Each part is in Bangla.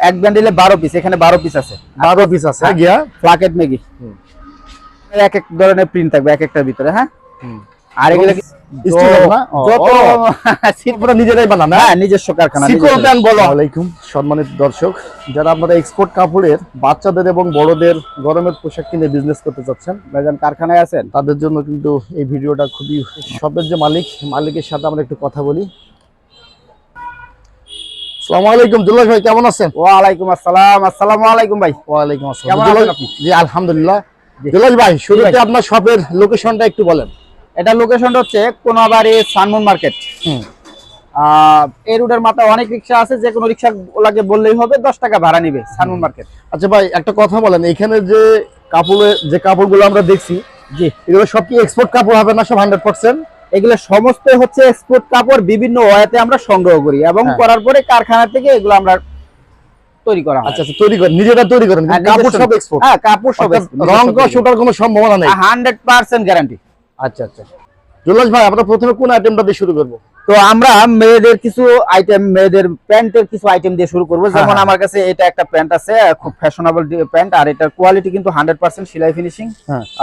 এক ব্যান্ডেলে বারো পিস এখানে বারো পিস আছে। বারো পিস আছে। হ্যাঁ। গিয়া প্লাকেট মেগি এক এক ধরনের প্রিন্ট থাকবে এক একটার ভিতরে হ্যাঁ? আর এগুলো হ্যাঁ? সম্মানিত দর্শক যারা আপনারা এক্সপোর্ট কাপড়ের বাচ্চাদের এবং বড়দের গরমের পোশাক কিনে বিজনেস করতে চাচ্ছেন কারখানায় আছেন? তাদের জন্য কিন্তু এই ভিডিওটা খুবই শপের যে মালিক মালিকের সাথে আমরা একটু কথা বলি। আলাইকুম। জুল্লাস ভাই কেমন আছেন? ওয়ালাইকুম আসসালাম। আসসালামু আলাইকুম ভাই। ওয়ালাইকুম আসসালাম। কেমন আছেন আপনি? জি আলহামদুলিল্লাহ। জুলাস ভাই শুরুতে আপনার শপের লোকেশনটা একটু বলেন। এটা লোকেশনটা হচ্ছে কোনাবাড়ি সানমুন মার্কেট। হুম। আহ, এই রুটের মাথায় অনেক রিক্সা আছে যে কোনো রিক্সা ওলাকে বললেই হবে দশ টাকা ভাড়া নিবে সানমুন মার্কেট। আচ্ছা ভাই একটা কথা বলেন এখানে যে কাপড়ের যে কাপড়গুলো আমরা দেখছি জি। এগুলো সব কি এক্সপোর্ট কাপড় হবে না সব হান্ড্রেড পার্সেন্ট এগুলো সমস্ত হচ্ছে এক্সপোর্ট কাপড় বিভিন্ন ওয়াতে আমরা সংগ্রহ করি এবং হ্যাঁ। করার পরে কারখানা থেকে এগুলো আমরা তৈরি করা আচ্ছা আচ্ছা তৈরি করেন নিজেরা তৈরি করেন হ্যাঁ, কাপড় সব এক্সপোর্ট হ্যাঁ কাপড় সব রং কষ ওঠার কোনো সম্ভাবনা নেই। হান্ড্রেড পার্সেন্ট গ্যারান্টি আচ্ছা আচ্ছা। জুলাস ভাই আমরা প্রথমে কোন আইটেমটা দিয়ে শুরু করব? তো আমরা মেয়েদের কিছু আইটেম মেয়েদের প্যান্টের কিছু আইটেম দিয়ে শুরু করব। যেমন। আমার কাছে এটা একটা প্যান্ট আছে খুব ফ্যাশনেবল প্যান্ট আর এটার কোয়ালিটি কিন্তু হান্ড্রেড পার্সেন্ট সেলাই ফিনিশিং।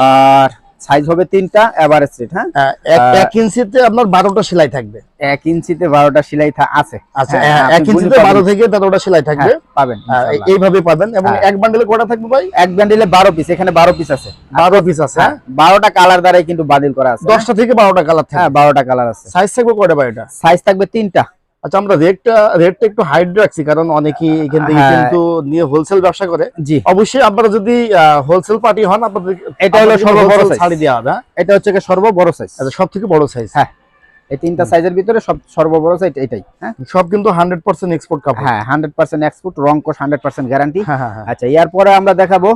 আর সাইজ হবে তিনটা এভারেজ রেট হ্যাঁ? হ্যাঁ, এক ইঞ্চিতে আপনার বারোটা সেলাই থাকবে। এক ইঞ্চিতে বারোটা সেলাই আছে। আচ্ছা এক ইঞ্চিতে বারো থেকে তেরোটা সেলাই থাকবে। পাবেন এইভাবে পাবেন। এবং। এক বান্ডেলে কটা থাকবে ভাই? এক ব্যান্ডেলে বারো পিস এখানে বারো পিস আছে। বারো পিস আছে বারোটা কালার দ্বারাই কিন্তু বাতিল করা আছে। দশটা থেকে বারোটা কালার হ্যাঁ বারোটা কালার আছে। সাইজ থাকবে কটা এটা? সাইজ থাকবে তিনটা। আচ্ছা আমরা রেটটা রেটটা একটু হাইড রাখছি কারণ অনেকেই এখান থেকে হ্যাঁ। কিন্তু নিয়ে হোলসেল ব্যবসা করে। জি। অবশ্যই আপনারা যদি হোলসেল পার্টি হন আপনাদের এটা হলো সর্ববড় ছাড়ি দেওয়া হবে হ্যাঁ? এটা হচ্ছে গিয়ে সর্ব বড় সাইজ আচ্ছা সব থেকে বড় সাইজ হ্যাঁ। এই তিনটা সাইজের ভিতরে সব সর্ববড় সাইজ এটাই হ্যাঁ? সব কিন্তু হান্ড্রেড পার্সেন্ট এক্সপোর্ট কাপড় হ্যাঁ হান্ড্রেড পার্সেন্ট এক্সপোর্ট রং কোশ হান্ড্রেড পার্সেন্ট গ্যারান্টি আচ্ছা এরপরে আমরা দেখাবো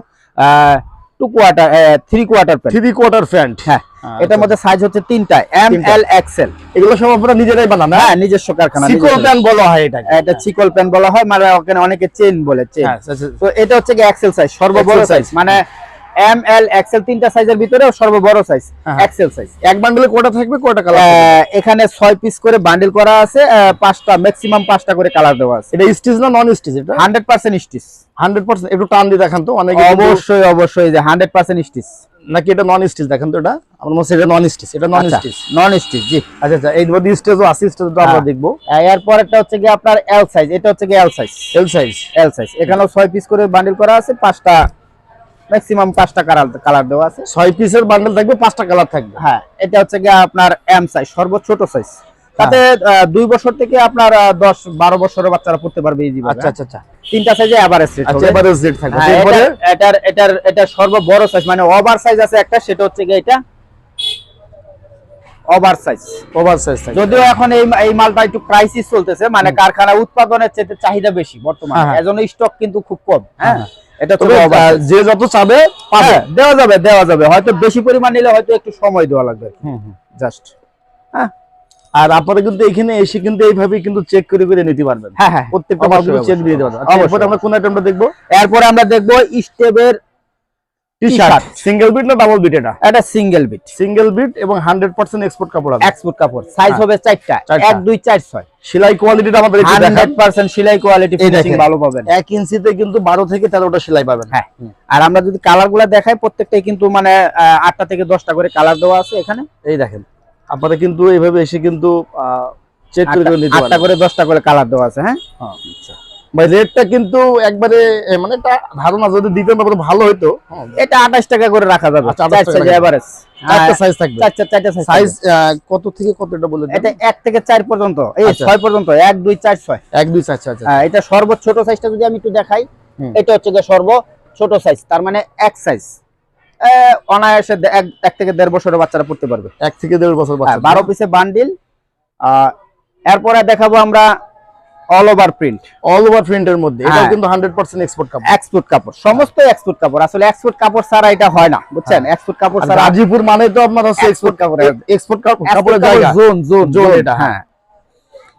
two quarter three quarter pant three quarter pant হ্যাঁ এটার মধ্যে সাইজ হচ্ছে তিনটা এম এল এক্সেল এগুলো সব আপনারা নিজেরাই বানান হ্যাঁ? নিজস্ব কারখানা চিকল। প্যান্ট বলা হয় এটা এটা চিকল প্যান্ট বলা হয় মানে ওখানে অনেকে চেন বলে চেন হ্যাঁ, আচ্ছা, আচ্ছা। তো এটা হচ্ছে কি এক্সেল সাইজ সর্ববড় সাইজ মানে এম এল এক্সেল তিনটা সাইজের ভিতরে সর্ববড় সাইজ। এক্সেল সাইজ এক বান্ডেলে কটা থাকবে কটা কালার এখানে ছয় পিস করে বান্ডিল করা আছে পাঁচটা ম্যাক্সিমাম পাঁচটা করে কালার দেওয়া আছে। এটা স্টিচ না নন স্টিচ এটা? Hundred percent stitch hundred percent একটু টান দিয়ে দেখান তো অনেকে অবশ্যই অবশ্যই যে হান্ড্রেড পার্সেন্ট স্টিচ নাকি এটা নন স্টিচ দেখেন তো এটা? আমার মনে হচ্ছে এটা নন স্টিচ এটা নন স্টিচ নন স্টিচ জি। আচ্ছা আচ্ছা এই মধ্যে স্টেজও আছে স্টেজ তো আমরা হ্যাঁ। দেখব। এরপরটা হচ্ছে কি আপনার এল সাইজ এটা হচ্ছে কি L size L size L size এখানেও ছয় পিস করে বান্ডিল করা আছে পাঁচটা ম্যাক্সিমাম পাঁচটা কালার কালার দেওয়া আছে। ছয় পিসের বান্ডেল থাকবে পাঁচটা কালার থাকবে। হ্যাঁ এটা হচ্ছে গিয়ে আপনার এম সাইজ সর্বোচ্চ ছোট সাইজ তাতে দুই বছর থেকে আপনার আহ, দশ বারো বছরের বাচ্চারা পড়তে পারবে ইজি আচ্ছা আচ্ছা আচ্ছা। তিনটা সাইজে এভারেজ রেট জেড থাকবে। হ্যাঁ, এটার- এটার এটা সর্ব বড় সাইজ মানে ওভার সাইজ আছে একটা সেটা হচ্ছে গিয়ে এটা ওভার সাইজ ওভার সাইজ যদিও এখন এই এই মালটা একটু ক্রাইসিস চলতেছে মানে কারখানা উৎপাদনের চেয়ে চাহিদা বেশি বর্তমানে। হ্যাঁ, হ্যাঁ। এজন্য স্টক কিন্তু খুব কম হ্যাঁ হ্যাঁ। এটা যে যত চাবে পাবে। হ্যাঁ, দেওয়া যাবে দেওয়া যাবে। হয়তো বেশি পরিমাণ নিলে হয়তো একটু সময় দেওয়া লাগবে জাস্ট হ্যাঁ। আর আপনারা কিন্তু এখানে এসে কিন্তু এইভাবে কিন্তু চেক করে করে নিতে পারবেন। হ্যাঁ হ্যাঁ প্রত্যেকটা অবশ্যই, চেক দিয়ে দেওয়া যাবে। আমরা কোন আইটেমটা দেখব? এরপরে আমরা দেখব স্টেপের টি শার্ট সিঙ্গেল বিট না ডাবল বিট এটা? এটা সিঙ্গেল বিট সিঙ্গেল বিট এবং হান্ড্রেড পার্সেন্ট এক্সপোর্ট কাপড় আছে? এক্সপোর্ট কাপড়। সাইজ হ্যাঁ। হবে চারটা। চারটা। এক দুই চার ছয়। সেলাই কোয়ালিটিটা আমাদের একটু দেখান। হান্ড্রেড পার্সেন্ট সেলাই কোয়ালিটি ফিনিশিং ভালো পাবেন। এক ইঞ্চিতে কিন্তু বারো থেকে তেরোটা সেলাই পাবেন। হ্যাঁ। আর আমরা যদি কালারগুলা দেখাই প্রত্যেকটাই কিন্তু মানে আটটা থেকে দশটা করে কালার দেওয়া আছে এখানে। এই দেখেন। আপনারা কিন্তু এইভাবে এসে কিন্তু চেক করে নিতে পারবেন করে দশটা করে কালার দেওয়া আছে হ্যাঁ? ভাই রেটটা কিন্তু একবারে মানে একটা ধারণা যদি দিতেন তাহলে ভালো হতো এটা আঠাশ টাকা করে রাখা যাবে। আচ্ছা, 28 চার টাকা সাইজ এভারেজ চারটা সাইজ থাকবে। চারটা চারটা সাইজ সাইজ কত থেকে কত এটা বলে থেকে পর্যন্ত। এই পর্যন্ত হ্যাঁ, সর্বোচ্চ ছোট সাইজটা যদি আমি একটু দেখাই এটা হচ্ছে গিয়ে সর্ব ছোট সাইজ তার মানে এক সাইজ অনায়াসে এক এক থেকে দেড় বছরের বাচ্চারা পড়তে পারবে। এক থেকে দেড় বছর হ্যাঁ, বারো পিসে বান্ডিল এরপরে দেখাবো আমরা all over print all over প্রিন্টের মধ্যে এটা হ্যাঁ। কিন্তু হান্ড্রেড পার্সেন্ট এক্সপোর্ট কাপড় এক্সপোর্ট কাপড় সমস্ত এক্সপোর্ট কাপড় আসলে এক্সপোর্ট কাপড় ছাড়া এটা হয় না বুঝছেন এক্সপোর্ট কাপড় ছাড়া গাজীপুর মানে তো আপনার হচ্ছে এক্সপোর্ট কাপড়। এক্সপোর্ট কাপড়ের জায়গা জোন জোন জোন এটা, হ্যাঁ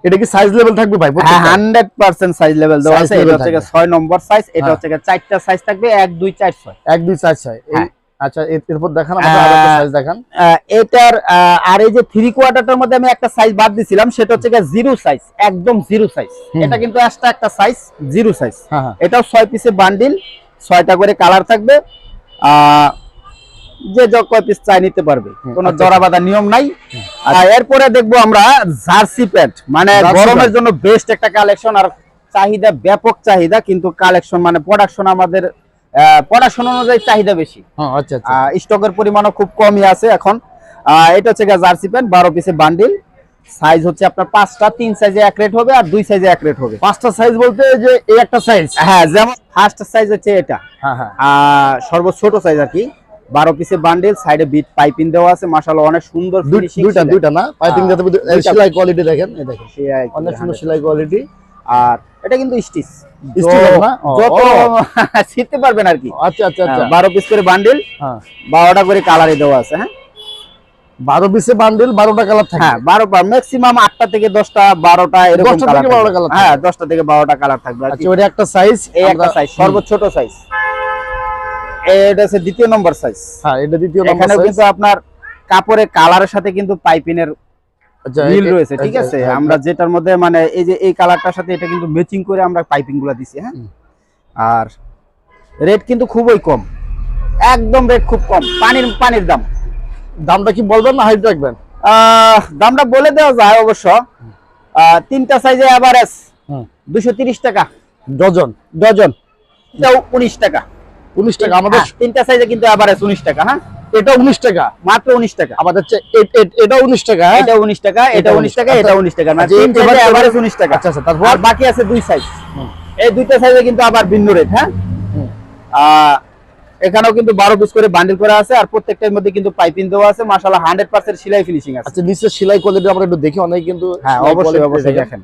এটা কি সাইজ লেভেল থাকবে ভাই হ্যাঁ প্রত্যেকটা? হান্ড্রেড পার্সেন্ট সাইজ লেভেল দেওয়া আছে এটা হচ্ছে গিয়ে থাকবে। ছয় নম্বর সাইজ এটা হ্যাঁ। হচ্ছে গিয়ে চারটা সাইজ থাকবে এক দুই চার ছয় এক দুই চার ছয় এই হ্যাঁ। আচ্ছা এর- এরপর দেখান সাইজ দেখান। এটার আর এই যে থ্রি কোয়ার্টারটার মধ্যে আমি একটা সাইজ বাদ দিছিলাম সেটা হচ্ছে জিরো সাইজ একদম জিরো সাইজ এটা কিন্তু একটা একটা সাইজ জিরো সাইজ এটাও ছয় পিসে বান্ডিল ছয়টা করে কালার থাকবে। যে যত কয় পিস চাই নিতে পারবে কোনো আচ্ছা, জরা বাঁধা নিয়ম নাই। আর এরপরে দেখব আমরা জার্সি প্যান্ট মানে গরমের জন্য বেস্ট একটা কালেকশন আর চাহিদা ব্যাপক চাহিদা কিন্তু কালেকশন মানে প্রোডাকশন আমাদের প্রোডাকশন অনুযায়ী চাহিদা বেশি। হ্যাঁ আচ্ছা আচ্ছা। স্টকের পরিমাণও খুব কমই আছে এখন। এটা হচ্ছে জার্সি প্যান্ট বারো পিসে বান্ডিল সাইজ হচ্ছে আপনার পাঁচটা তিন সাইজে এক রেট হবে আর দুই সাইজে এক রেট হবে। পাঁচটা সাইজ বলতে যে এই একটা সাইজ হ্যাঁ যেমন ফার্স্ট সাইজ হচ্ছে এটা। হ্যাঁ হ্যাঁ। আহ, সর্বোচ্চ ছোট সাইজ আর কি। বারো পিসে বান্ডিল সাইডে বিট পাইপিং দেওয়া আছে মাশাআল্লাহ অনেক সুন্দর দুইটা দুইটা না? পাইপিং দুইটা। সেলাই কোয়ালিটি দেখেন এই দেখেন। আর অনেক সুন্দর সেলাই কোয়ালিটি আর এটা কিন্তু স্টিচ। যত পারবেন আর কি। আচ্ছা আচ্ছা আচ্ছা। হ্যাঁ, বারো পিস করে বান্ডিল হ্যাঁ। বারোটা করে কালারে দেওয়া আছে হ্যাঁ? বারো পিসে বান্ডিল বারোটা কালার থাকে। হ্যাঁ বারো ম্যাক্সিমাম আটটা থেকে দশটা বারোটা এরকম colour হ্যাঁ দশটা থেকে বারোটা কালার থাকবে আচ্ছা ওটা একটা সাইজ এই একটা সাইজ সর্বোচ্চ ছোট সাইজ এটা হচ্ছে দ্বিতীয় নম্বর সাইজ হ্যাঁ এটা দ্বিতীয় নম্বর size। কিন্তু আপনার কাপড়ের কালারের সাথে কিন্তু পাইপিনের মিল রয়েছে ঠিক আচ্ছা, আছে? আচ্ছা, আমরা যেটার মধ্যে মানে এই যে এই কালারটার সাথে এটা কিন্তু ম্যাচিং করে আমরা পাইপিংগুলা দিছি হ্যাঁ? আর রেট কিন্তু খুবই কম। একদম রেট খুব কম। পানির পানির দাম। দামটা কি বলবেন না হাইট রাখবেন? দামটা বলে দেওয়া যায় অবশ্য। তিনটা সাইজে অ্যাভারেজ দুশো টাকা। ডজন। ডজন। উনিশ টাকা। উনিশ টাকা আমাদের হ্যাঁ, তিনটা সাইজে কিন্তু অ্যাভারেজ উনিশ টাকা হ্যাঁ? এটা উনিশ টাকা। মাত্র উনিশ টাকা। আমাদের এটা উনিশ টাকা হ্যাঁ? এটা উনিশ টাকা এটা উনিশ টাকা এটা উনিশ টাকা মানে আচ্ছা, অ্যাভারেজ উনিশ টাকা। আচ্ছা আচ্ছা তারপর? আর বাকি আছে দুই সাইজ এই দুইটা সাইজে কিন্তু আবার ভিন্ন রেট হ্যাঁ? এখানেও কিন্তু বারো পিস করে বান্ডিল করা আছে আর প্রত্যেকটার মধ্যে কিন্তু পাইপিং দেওয়া আছে মাশাআল্লাহ হান্ড্রেড পার্সেন্ট সেলাই ফিনিশিং আছে। আচ্ছা নিচে সেলাই কোয়ালিটি আমরা একটু দেখি অনেক কিন্তু হ্যাঁ অবশ্যই অবশ্যই দেখেন।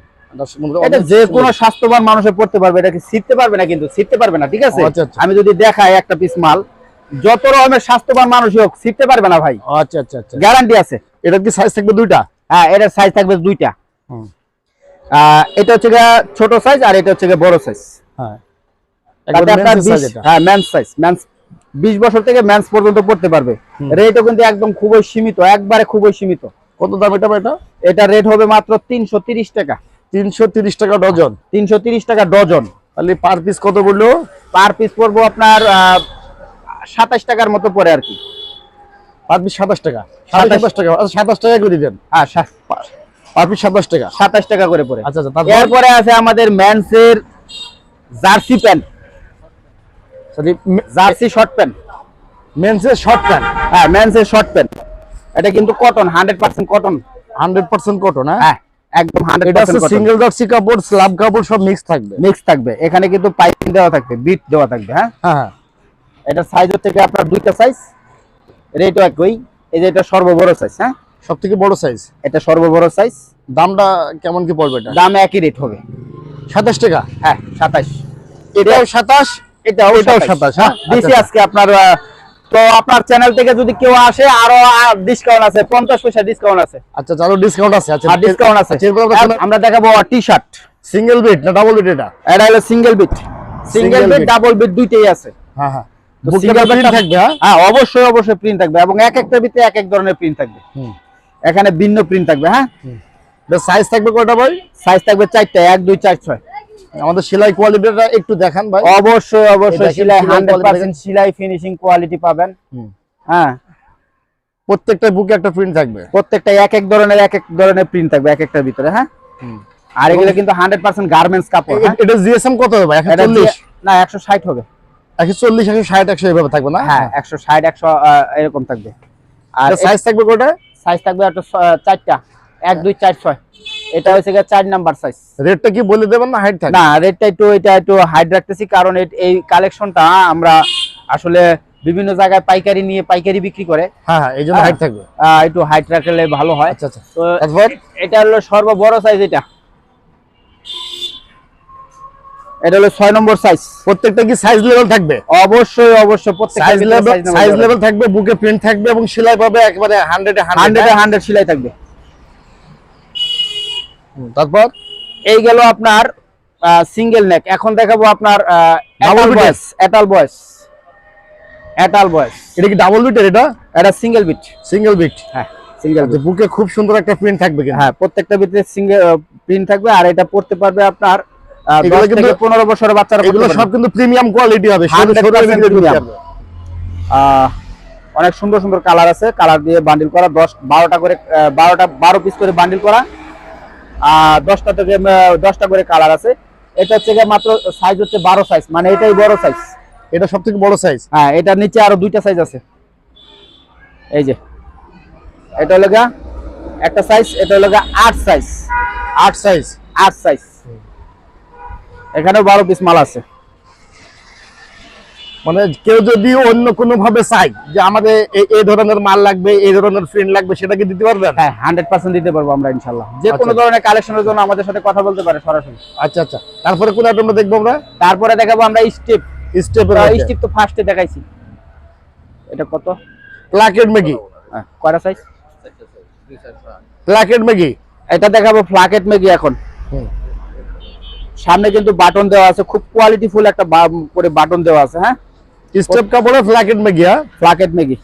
যে। কোনো স্বাস্থ্যবান মানুষে পড়তে পারবে এটা কি শিখতে পারবে না কিন্তু শিখতে পারবে না ঠিক আছে? আচ্ছা, আচ্ছা। আমি যদি দেখাই একটা পিস মাল যত রকমের স্বাস্থ্যবান মানুষ হোক শিখতে পারবে না ভাই। আচ্ছা আচ্ছা আচ্ছা। গ্যারান্টি আছে। এটা কি সাইজ থাকবে দুইটা? হ্যাঁ এটার সাইজ থাকবে দুইটা। এটা হচ্ছে ছোট সাইজ আর এটা হচ্ছে বড় সাইজ হ্যাঁ। তাতে একবার আপনার men's size 20 এটা। হ্যাঁ সাইজ বিশ বছর থেকে ম্যান্স পর্যন্ত পড়তে পারবে। রেটও কিন্তু একদম খুবই সীমিত একবারে খুবই সীমিত। কত দাম এটা এটা? এটা রেট হবে মাত্র তিনশো তিরিশ টাকা। তিনশো তিরিশ টাকা ডজন। তিনশো তিরিশ টাকা ডজন। তাহলে পার পিস কত বলল পার পিস পড়ব আপনার সাতাশ টাকার মতো পড়ে আর কি। পার পিস সাতাশ টাকা। সাড়ে সাতাশ। সাতাশ টাকা। আচ্ছা সাতাশ টাকা করে দিবেন হ্যাঁ পার পিস সাতাশ টাকা। সাতাশ টাকা করে পড়ে। আচ্ছা আচ্ছা এরপরে আছে আমাদের ম্যান্সের jersey pant. Jersey short pant মেন্সের short pant হ্যাঁ ম্যান্সের শর্ট প্যান্ট এটা কিন্তু cotton hundred percent cotton hundred percent cotton হ্যাঁ? হ্যাঁ। একদম হান্ড্রেড এটা হচ্ছে সিঙ্গেল জার্সি কাপড় স্ল্যাব কাপড় সব মিক্স থাকবে। মিক্স থাকবে। এখানে কিন্তু পাইপিং দেওয়া থাকবে বিট দেওয়া থাকবে হ্যাঁ? হ্যাঁ হ্যাঁ। এটা সাইজ হচ্ছে কি আপনার দুইটা সাইজ রেটও একই। এই যে এটা সর্ববড় সাইজ হ্যাঁ? সব থেকে বড় সাইজ এটা সর্ববড় সাইজ দামটা কেমন কি পড়বে এটা? দাম একই রেট হবে। সাতাশ টাকা? হ্যাঁ সাতাশ। এটাও সাতাশ এটাও এটাও সাতাশ। 27, হ্যাঁ? দিছি আচ্ছা। আজকে আপনার তো আপনার চ্যানেল থেকে যদি কেউ আসে আরও ডিসকাউন্ট আছে পঞ্চাশ পয়সা ডিসকাউন্ট আছে। আচ্ছা চালু ডিসকাউন্ট আছে আচ্ছা। ডিসকাউন্ট আছে। আমরা দেখাবো টি শার্ট সিঙ্গেল বেড না ডাবল বেড এটা? এটা হলো single bit single bit double bit দুইটাই আছে। হ্যাঁ হ্যাঁ। হ্যাঁ? হ্যাঁ অবশ্যই অবশ্যই প্রিন্ট থাকবে এবং এক একটা বিতে এক এক ধরনের প্রিন্ট থাকবে। এখানে ভিন্ন প্রিন্ট থাকবে হ্যাঁ? সাইজ থাকবে কয়টা ভাই? সাইজ থাকবে চারটা এক দুই চার ছয়। আমাদের সেলাই কোয়ালিটিটা একটু দেখান ভাই। অবশ্যই অবশ্যই। সেলাই সেলাই হান্ড্রেড quality পার্সেন্ট সেলাই ফিনিশিং কোয়ালিটি পাবেন। হ্যাঁ। প্রত্যেকটা বুকে একটা প্রিন্ট থাকবে। প্রত্যেকটা এক এক ধরনের এক এক ধরনের প্রিন্ট থাকবে এক একটার ভিতরে হ্যাঁ? আর এগুলো কিন্তু হান্ড্রেড পার্সেন্ট গার্মেন্টস কাপড় হ্যাঁ? এটা জিএসএম কত হবে একশো এটা চল্লিশ? দিয়ে- না একশো ষাট হবে। একশো চল্লিশ একশো ষাট একশো এভাবে থাকবে না? হ্যাঁ একশো ষাট একশো এরকম থাকবে। আর সাইজ থাকবে কয়টা? সাইজ থাকবে একটা ছ- চারটা। এক দুই চার ছয়। এটা হচ্ছে চার নাম্বার সাইজ রেটটা কি বলে দেবেন না হাইট থাকবে? না রেটটা একটু এটা একটু হাইট রাখতেছি কারণ এ- এই কালেকশনটা আমরা আসলে বিভিন্ন জায়গায় পাইকারি নিয়ে পাইকারি বিক্রি করে। হ্যাঁ হ্যাঁ এই জন্য হ্যাঁ। হাইট থাকবে। একটু হাইট রাখলে ভালো হয়। আচ্ছা আচ্ছা। তো এটা হলো সর্ববড় সাইজ এটা। এটা হলো ছয় নম্বর সাইজ প্রত্যেকটা কি সাইজ লেভেল থাকবে? অবশ্যই অবশ্যই প্রত্যেকটা সাইজ লেভেল সাইজ লেভেল থাকবে। বুকে প্রিন্ট থাকবে এবং সেলাই পাবে একেবারে হান্ড্রেডে হান্ড্রেডে হান্ড্রেড হান্ড্রেড সেলাই থাকবে। তারপর? এই গেল আপনার সিঙ্গেল নেক এখন দেখাবো আপনার ডাবল বয়স এটাল বয়স বয়স এটা কি ডাবল বিটের এটা? এটা সিঙ্গেল বিট সিঙ্গেল বিট হ্যাঁ সিঙ্গেল যে বুকে খুব সুন্দর একটা প্রিন্ট থাকবে হ্যাঁ প্রত্যেকটা ভিতরে সিঙ্গেল প্রিন্ট থাকবে আর এটা পড়তে পারবে আপনার 10 থেকে কিন্তু- পনেরো বছরের বাচ্চারা এগুলো সব কিন্তু প্রিমিয়াম কোয়ালিটি হবে আহ, অনেক সুন্দর সুন্দর কালার আছে কালার দিয়ে বান্ডিল করা দশ বারোটা করে বারোটা বারো পিস করে বান্ডিল করা আর দশটা থেকে দশটা করে কালার আছে। এটা হচ্ছে মাত্র সাইজ হচ্ছে বারো সাইজ মানে এটাই বড় সাইজ এটা সব থেকে বড় সাইজ হ্যাঁ এটার নিচে আরও দুইটা সাইজ আছে। এই যে এটা হলো গা একটা সাইজ এটা হলো গা আট সাইজ আট সাইজ আট সাইজ এখানেও বারো পিস মাল আছে। মানে কেউ যদি অন্য কোনো ভাবে চাই যে আমাদের এই- ধরনের মাল লাগবে এই ধরনের ফ্রেন্ড লাগবে সেটা কি দিতে পারবেন? হ্যাঁ হান্ড্রেড পার্সেন্ট দিতে পারব আমরা ইনশাল্লাহ। যে কোনো আচ্ছা। ধরনের কালেকশনের জন্য আমাদের সাথে কথা বলতে পারে সরাসরি। আচ্ছা আচ্ছা। তারপরে কোন আইটেমটা দেখব আমরা? তারপরে দেখাবো আমরা স্টেপ স্টেপের স্টেপ তো ফার্স্টে দেখাইছি। এটা কত? প্লাকেট ম্যাগি হ্যাঁ, কয়টা সাইজ প্লাকেট ম্যাগি এটা দেখাবো ফ্লাকেট মেগি এখন। সামনে কিন্তু বাটন দেওয়া আছে খুব কোয়ালিটি ফুল একটা করে বাটন দেওয়া আছে হ্যাঁ? স্টেপ কাপড়ে প্লাকেট ম্যাগি হ্যাঁ? ফ্লাকেট মেগি।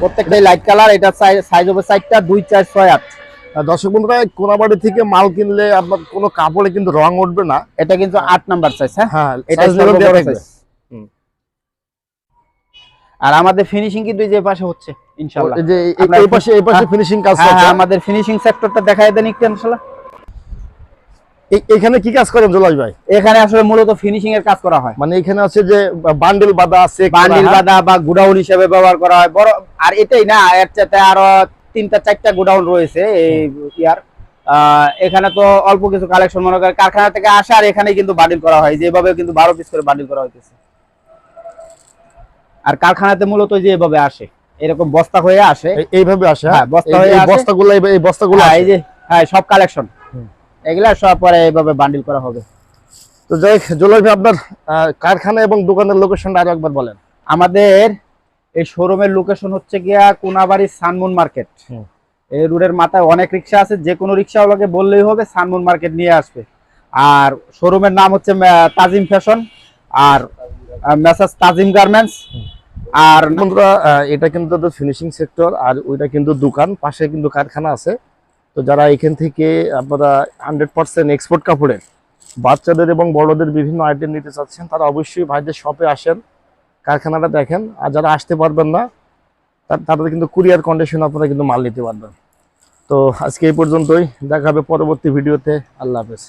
প্রত্যেকটাই লাইট কালার এটা সাইজ হবে সাইজটা দুই চার ছয় আট। দর্শক বন্ধুরা কোনাবাড়ি থেকে মাল কিনলে আপনার কোনো কাপড়ে কিন্তু রং উঠবে না। এটা কিন্তু আট নাম্বার সাইজ হ্যাঁ? হ্যাঁ এটা। আর আমাদের ফিনিশিং কিন্তু যে পাশে হচ্ছে ইনশাআল্লাহ। এই পাশে এই পাশে হ্যাঁ, ফিনিশিং কাজ হ্যাঁ, হ্যাঁ, আমাদের ফিনিশিং সেক্টরটা দেখাই দেন একটু ইনশাআল্লাহ। এখানে কি কাজ করেন জলাস ভাই? এখানে আসলে মূলত ফিনিশিং এর কাজ করা হয়। মানে এখানে আছে যে বান্ডেল বাঁধা আছে বান্ডিল বাদা বা গুডাউন হিসেবে ব্যবহার করা হয়। বড় আর এটাই না এর চাইতে আরও তিনটা চারটা গুডাউন রয়েছে এই ইয়ার। এখানে তো অল্প কিছু কালেকশন মনে করেন কারখানা থেকে আসে আর এখানে কিন্তু বান্ডিল করা হয়। যেভাবে কিন্তু বারো পিস করে বান্ডিল করা হইতেছে। আর কারখানাতে মূলত যে এভাবে আসে এরকম বস্তা হয়ে আসে। এইভাবে আসে হ্যাঁ, বস্তা হয়ে এই আসে। বস্তাগুলো এই- বস্তাগুলো হ্যাঁ, এই যে হ্যাঁ সব কালেকশন। এগুলা সব পরে এইভাবে বান্ডিল করা হবে। তো যাই ভাই আপনার কারখানা এবং দোকানের লোকেশনটা আরও একবার বলেন। আমাদের এই শোরুমের লোকেশন হচ্ছে গিয়া কোনাবাড়ি সানমুন মার্কেট। এই রোডের মাথায় অনেক রিক্সা আছে যে কোনো রিক্সাওয়ালাকে বললেই হবে সানমুন মার্কেট নিয়ে আসবে। আর শোরুমের নাম হচ্ছে তাজিম ফ্যাশন আর মেসাজ তাজিম গার্মেন্টস। আর বন্ধুরা এটা কিন্তু ফিনিশিং সেক্টর আর ওইটা কিন্তু দোকান পাশে কিন্তু কারখানা আছে। তো যারা এখান থেকে আপনারা হান্ড্রেড পার্সেন্ট এক্সপোর্ট কাপড়ের বাচ্চাদের এবং বড়দের বিভিন্ন আইটেম নিতে চাচ্ছেন, তারা অবশ্যই ভাইদের শপে আসেন, কারখানাটা দেখেন। আর যারা আসতে পারবেন না তাদের কিন্তু কুরিয়ার কন্ডিশন আপনারা কিন্তু মাল নিতে পারবেন। তো আজকে এই পর্যন্তই। দেখা হবে পরবর্তী ভিডিওতে আল্লাহ হাফেজ।